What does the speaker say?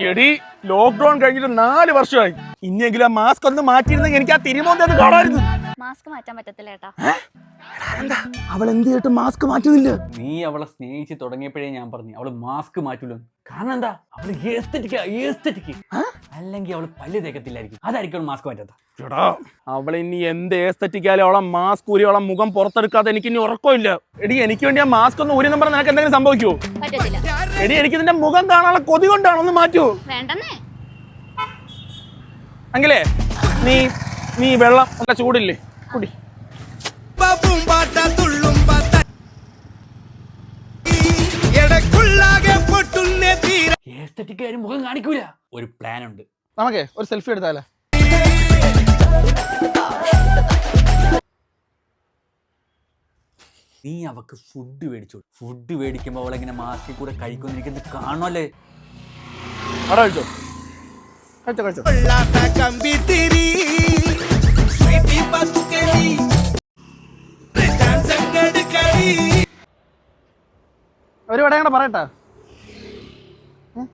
എടി ലോക്ക്ഡൌൺ കഴിഞ്ഞിട്ട് നാല് വർഷമായി. ഇനിയെങ്കിലും ആ മാസ്ക് ഒന്ന് മാറ്റിയിരുന്നെങ്കിൽ എനിക്ക് ആ തിരുമോന്തെന്ന് കാണായിരുന്നു മാസ്ക് മാറ്റാൻ പറ്റത്തില്ല ഏട്ടാ. അവൾ എന്ത് ചെയ്തിട്ട് മാസ്ക് മാറ്റുന്നില്ല. നീ അവളെ സ്നേഹിച്ച് തുടങ്ങിയപ്പോഴേ ഞാൻ പറഞ്ഞു അവൾ മാസ്ക് മാറ്റൂല. കാരണം എന്താ? അവൾ ഏസ്തറ്റിക്ക ഏസ്തറ്റിക്ക് അല്ലെങ്കിൽ അവൾ പല്ല് തേക്കത്തില്ലായിരിക്കും. അതായിരിക്കും അവൾ മാസ്ക് മാറ്റാത്ത എടാ അവൾ ഇനി എന്ത് ഏസ്തറ്റിക്കാലും അവളെ മാസ്ക് ഊരി അവളെ മുഖം പുറത്തെടുക്കാതെ എനിക്ക് ഇനി ഉറക്കമില്ല. എടി എനിക്ക് വേണ്ടി ആ മാസ്ക് ഒന്ന് ഊരി പറഞ്ഞാൽ നിനക്ക് എന്തെങ്കിലും സംഭവിക്കുമോ പറ്റത്തില്ല. എടി എനിക്ക് നിന്റെ മുഖം കാണാനുള്ള കൊതി കൊണ്ടാണ് ഒന്ന് മാറ്റൂ. വേണ്ടെന്നേ. എങ്കിലേ നീ നീ വെള്ളം നല്ല ചൂടില്ലേ? കുടി. പൂമ്പാട്ട തുള്ളും പാട്ട. എടക്കുള്ളാകെ പൊട്ടുന്നേ തീര. ഏസ്തറ്റിക് കാര്യം മുഖം കാണിക്കൂല. ഒരു പ്ലാൻ ഉണ്ട്. നമുക്കേ ഒരു സെൽഫി എടുത്താലേ? നീ അവക്ക് ഫുഡ് മേടിച്ചു. ഫുഡ് മേടിക്കുമ്പോൾ ഇങ്ങനെ മാസ്കിൽ കൂടെ കഴിക്കുന്നിരിക്കുന്നത് കാണുമല്ലേ? അവിടെ കഴിച്ചോ കഴിച്ചോ. കഴിച്ചോ ഒരു വടം പറയട്ടാ?